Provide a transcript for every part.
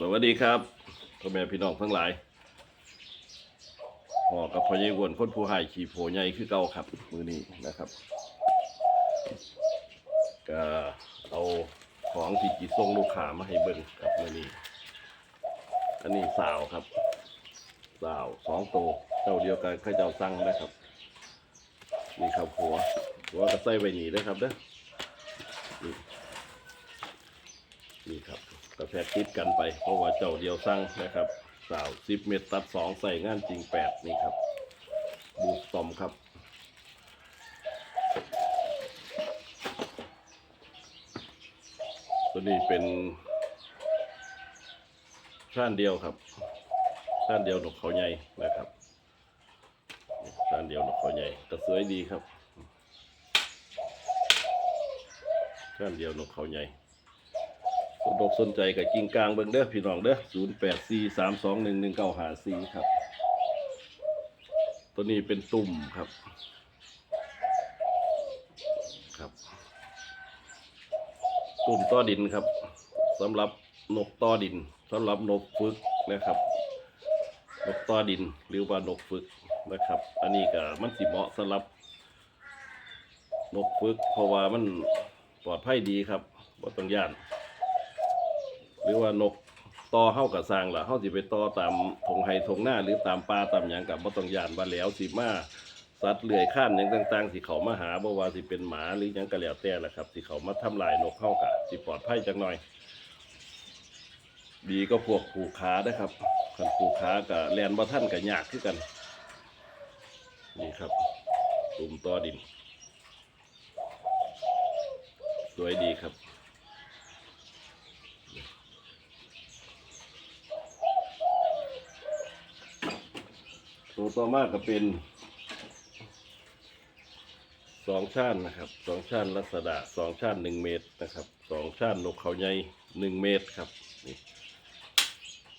สวัสดีครับพ่อแม่พี่น้องทั้งหลายพ่อกับพ่อใหญ่วนคนผู้หายขี่โผใหญ่คือเก่าครับ มือนี้นะครับก็เอาของที่จีส่งลูกค้ามาให้เบิ่งกับมือนี้อันนี้สาวครับ สาวสองโตวเจ้าเดียวกันข้าเจ้าสั่งนะครับนี่ครับหัวหัวก็ใส่ไว้นี่นะครับเด้อนี่นี่ครับ กระแทกติดกันไป เพราะว่าเจ้าเดียวสั่งนะครับสาวสิบเมตรตัดสองใส่งานจริงแปดนี่ครับ บูสตอมครับตัวนี้เป็นชานเดียวครับชานเดียวนกเขาใหญ่นะครับชานเดียวนกเขาใหญ่ก็สวยดีครับชานเดียวนกเขาใหญ่ สนอกสนใจกับกิ่งกลางเบิ่งเด้อพี่น้องเด้อศูนย์แปดสี่สามสองหนึ่งหนึ่งเก้าหาสี่ครับ ตัวนี้เป็นตุ่มครับครับ ตุ่มต้อดินครับสำหรับนกต้อดินสำหรับนกฝึกนะครับนกต้อดินหรือว่านกฝึกนะครับ อันนี้ก็มันสิเหมาะสำหรับนกฝึก เพราะว่ามันปลอดภัยดีครับบ่ต้องย่าน หรือว่านกต่อเฮากับสร้างล่ะเฮาสิไปต่อตามทงไฮทงหน้าหรือตามป่าตามหยังกับบ่ต้องยานว่าแล้วสิมาสัตว์เลื้อยคลานหยังต่างๆสิเขามาหาบ่ว่าสิเป็นหมาหรือหยังก็แล้วแต่ล่ะครับสิเขามาทำลายนกเฮาก็สิปลอดภัยจักหน่อย ดีก็พวกผูกขานะครับคันผูกขากับแลนบ่ท่านกับยากคือกัน นี่ครับตุ่มต่อดิน สวยดีครับ ตัวต่อมาก็เป็นสองชั้นนะครับสองชั้นลักษณะสองชั้นหนึ่งเมตรนะครับสองชั้นนกเขาใหญ่หนึ่งเมตรครับนี่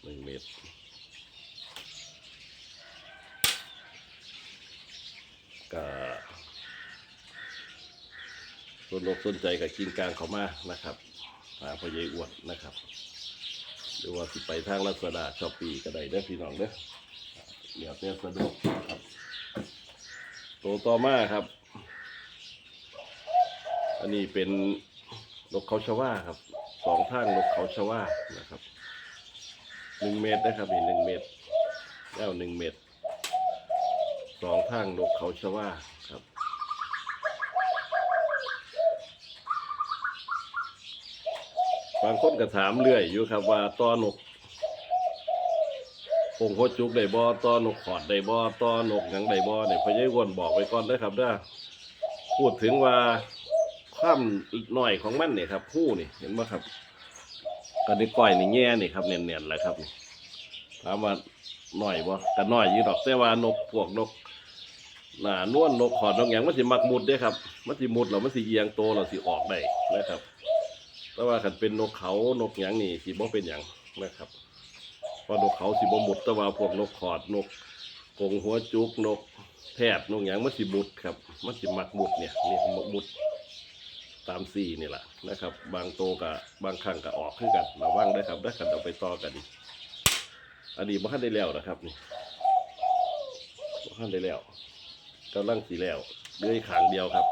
หนึ่งเมตรก็สนอกสนใจกับกินกลางเขามานะครับหาพอใหญายอวดนะครับหรือว่าสิไปทางลักษณะชอปปีก็ได้เด้อพี่น้องเด้อ เดี๋ยวเต้สะดวกครับตัวต่อมาครับ อันนี้เป็นนกเขาชว่าครับสองท่างนกเขาชว่านะครับหนึ่งเมตรนะครับนี่หนึ่งเมตรแล้วหนึ่งเมตรสองท่างนกเขาชว่าครับบางคนก็ถามเรื่อยอยู่ครับว่าตอนก คงโคจุกได้บ่ต่อนกขอดได้บ่ต่อนกหยังได้บ่เนี่ยพญายวนบอกไว้ก่อนเด้อครับเด้อพูดถึงว่าความหน่อยของมันเนี่ยครับหู้นี่เห็นบ่ครับก็นี่ก้อยนี่แง่นี่ครับเนียนๆแหละครับถามว่าหน่อยบ่ก็น้อยอยู่ดอกแต่ว่านกพวกนกหน้านวลนกขอดนกหยังมันสิมักมุดเด้ครับมันสิมุดแล้วมันสิเอียงโตแล้วสิออกได้นะครับแต่ว่าคันเป็นนกเขานกหยังนี่สิบ่เป็นหยังนะครับ ว่านกเขาสิบ่หมดแต่ว่าพวกนกขอดนกกงหัวจุกนกแพทย์นกหยังมันสิมุดครับมันสิมักมุดเนี่ยนี่มักมุดตามสี่นี่แหละนะครับ บางโตกับบางครั้งก็ออกขึ้นกันระวังได้ครับได้กันเอาไปต่อกันอีกอันนี้บ่ทันได้แล้วนะครับนี่บ่ทันได้แล้วกำลังสีแล้วเหลืออีกขางเดียวครับ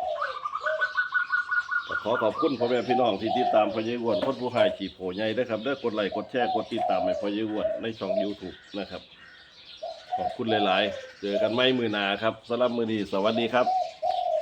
ขอขอบคุณพ่อแม่พี่น้องที่ติดตามพอเยอ้วนคนผู้หายขี่โผใหญ่ด้วยครับได้อกดไลค์กดแชร์กดติดตามให้พอเยอ้วนในช่อง YouTube นะครับ ขอบคุณหลาย ๆ เจอกันไม่มือหนาครับสำหรับมือนี้สวัสดีครับ